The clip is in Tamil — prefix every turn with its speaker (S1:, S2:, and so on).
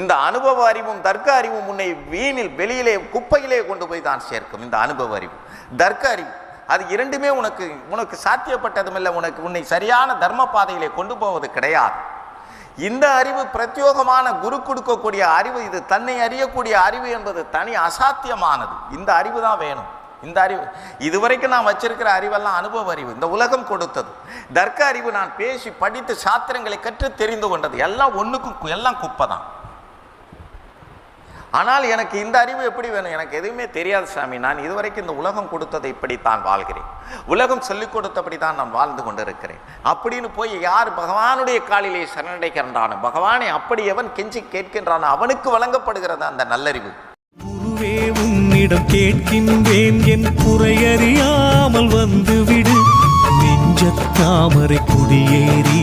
S1: இந்த அனுபவ அறிவும் தர்க்க அறிவும் உன்னை வீணில் வெளியிலே குப்பையிலே கொண்டு போய் தான் சேர்க்கும் இந்த அனுபவ அறிவு. தர்க்க அறிவு. அது இரண்டுமே உனக்கு உனக்கு சாத்தியப்பட்டதுமில்லை உனக்கு உன்னை சரியான தர்ம பாதையிலே கொண்டு போவது கிடையாது. இந்த அறிவு பிரத்யோகமான குரு கொடுக்கக்கூடிய அறிவு இது தன்னை அறியக்கூடிய அறிவு என்பது தனி அசாத்தியமானது. இந்த அறிவு தான் வேணும். இந்த அறிவு இதுவரைக்கும் நான் வச்சிருக்கிற அறிவெல்லாம் அனுபவ அறிவு. இந்த உலகம் கொடுத்தது. தர்க்க அறிவு நான் பேசி படித்து சாத்திரங்களை கற்று தெரிந்து கொண்டது. எல்லாம் ஒன்றுக்கும் எல்லாம் குப்பை தான். ஆனால் எனக்கு இந்த அறிவு எப்படி வேணும்? எனக்கு எதுவுமே தெரியாது சாமி. நான் இதுவரைக்கும் இந்த உலகம் கொடுத்ததை இப்படித்தான் வாழ்கிறேன். உலகம் சொல்லிக் கொடுத்தபடி தான் நான் வாழ்ந்து கொண்டிருக்கிறேன். அப்படின்னு போய் யார் பகவானுடைய காலிலே சரணடைகின்றானோ பகவானை அப்படி எவன் கெஞ்சி கேட்கின்றானோ அவனுக்கு வழங்கப்படுகிறது அந்த நல்லறிவு.
S2: குருவே உன்னிடம் கேட்கின்றேன். என் குறையறியாமல் வந்துவிடு. நெஞ்ச தாமரை குடியேறி